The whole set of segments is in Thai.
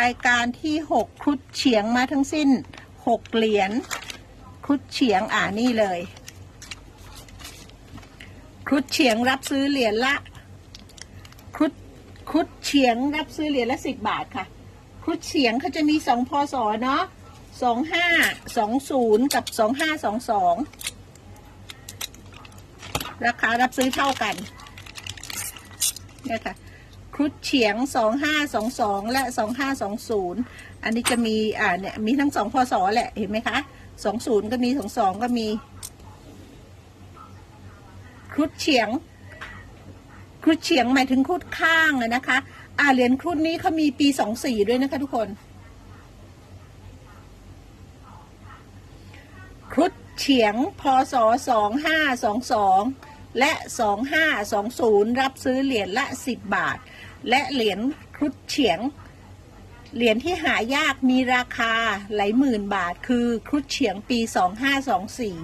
รายการที่หกครุดเฉียงมาทั้งสิ้นหกเหรียญครุดเฉียงอ่านี่เลย ครุดเฉียงรับซื้อเหรียญละ ครุดครุดเฉียงรับซื้อเหรียญละสิบบาทค่ะ ครุดเฉียงเขาจะมีสองพศเนาะสองห้าสองศูนย์กับสองห้าสองสองราคารับซื้อเท่ากันเนี่ยค่ะ ครุฑเฉียงสองห้าสองสองและสองห้าสองศูนย์อันนี้จะมีอ่าเนี่ยมีทั้งสองพศแหละเห็นไหมคะสองศูนย์ก็มีสองสองก็มี ครุฑเฉียง ครุฑเฉียงหมายถึงครุฑข้างนะคะ อ่าเหรียญครุฑนี้เขามีปีสองสี่ด้วยนะคะทุกคน ครุฑเฉียง พศสองห้าสองสองและสองห้าสองศูนย์รับซื้อเหรียญละสิบบาท และเหรียญครุฑเฉียง เหรียญที่หายากมีราคาหลายหมื่นบาท คือครุฑเฉียงปีสองห้าสองสี่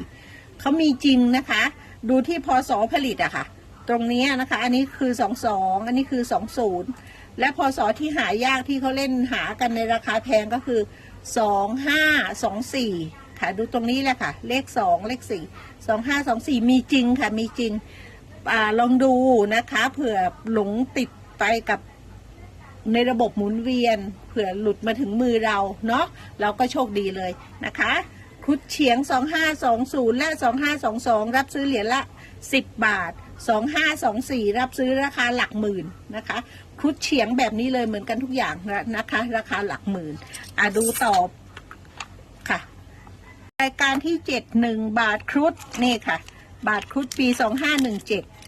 เขามีจริงนะคะ ดูที่พศผลิตอะค่ะ ตรงนี้นะคะ อันนี้คือสองสองอันนี้คือสองศูนย์และพศที่หายากที่เขาเล่นหากันในราคาแพงก็คือสองห้าสองสี่ค่ะ ดูตรงนี้แหละค่ะ เลขสองเลขสี่สองห้าสองสี่มีจริงค่ะ มีจริงอลองดูนะคะ เผื่อหลงติด ไปกับในระบบหมุนเวียนเผื่อหลุดมาถึงมือเราเนาะเราก็โชคดีเลยนะคะครุดเฉียง 2520 และ 2522 รับซื้อเหรียญละ 10 บาท 2524 รับซื้อราคาหลักหมื่นนะคะครุดเฉียงแบบนี้เลยเหมือนกันทุกอย่างนะคะ ราคาหลักหมื่นอะดูตอบค่ะ รายการที่ 71 บาทครุดนี่ค่ะ บาทครุดปี 2517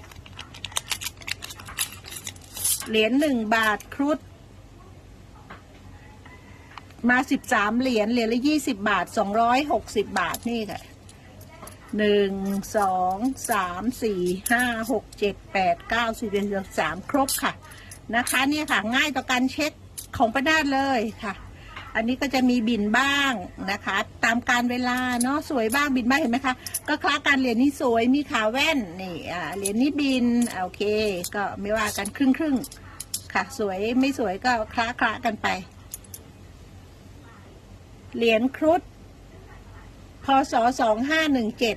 เหรียญหนึ่งบาทครุฑมาสิบสามเหรียญเหรียญละยี่สิบาทสองร้อยหกสิบบาทนี่ค่ะหนึ่งสองสามสี่ห้าหกเจ็ดแปดเก้าสิบเอ็ดสามครบค่ะ นะคะเนี่ยค่ะ ง่ายต่อการเช็คของประนาดเลยค่ะ อันนี้ก็จะมีบินบ้างนะคะ ตามการเวลาเนาะสวยบ้างบินบ้างเห็นไหมคะก็คล้ากันเหรียญนี้สวยมีขาแว่นนี่อ่าเหรียญนี้บินโอเค ก็ไม่ว่ากันครึ่งครึ่งค่ะ สวยไม่สวยก็คล้าคลากันไป เหรียญครุฑพศสองห้าหนึ่งเจ็ด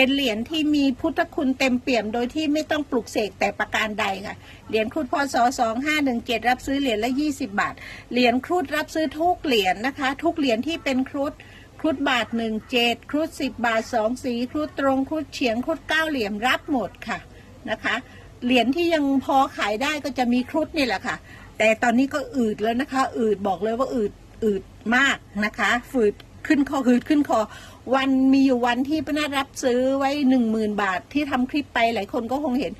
เป็นเหรียญที่มีพุทธคุณเต็มเปี่ยมโดยที่ไม่ต้องปลุกเสกแต่ประการใดค่ะ เหรียญครุฑพศสองห้าหนึ่งเจ็ดรับซื้อเหรียญละยี่สิบาท เหรียญครุฑรับซื้อทุกเหรียญนะคะ ทุกเหรียญที่เป็นครุฑครุฑบาทหนึ่งเจ็ดครุฑสิบบาทสองสี ครุฑตรง ครุฑเฉียง ครุฑเก้าเหรียญรับหมดค่ะนะคะ เหรียญที่ยังพอขายได้ก็จะมีครุฑนี่แหละค่ะ แต่ตอนนี้ก็อืดแล้วนะคะ อืดบอกเลยว่าอืดอืดมากนะคะ ฝืด ขึ้นคอหืดขึ้นคอ วันมีอยู่วันที่ป้านาฏรับซื้อไว้หนึ่งหมื่นบาทที่ทำคลิปไปหลายคนก็คงเห็น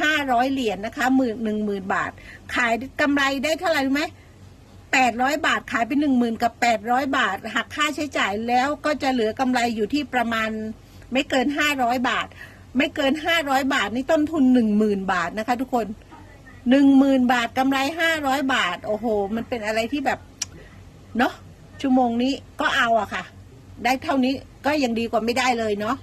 ห้าร้อยเหรียญนะคะหมื่นหนึ่งหมื่นบาท ขายกำไรได้เท่าไหร่รู้ไหมแปดร้อยบาทขายไปหนึ่งหมื่นกับแปดร้อยบาทหักค่าใช้จ่ายแล้วก็จะเหลือกำไรอยู่ที่ประมาณไม่เกินห้าร้อยบาท ไม่เกินห้าร้อยบาทนี่ต้นทุนหนึ่งหมื่นบาทนะคะ ทุกคนหนึ่งหมื่นบาทกำไรห้าร้อยบาท โอ้โห มันเป็นอะไรที่แบบ เนาะ ชั่วโมงนี้ก็เอาอะค่ะ ได้เท่านี้ก็ยังดีกว่าไม่ได้เลยเนาะ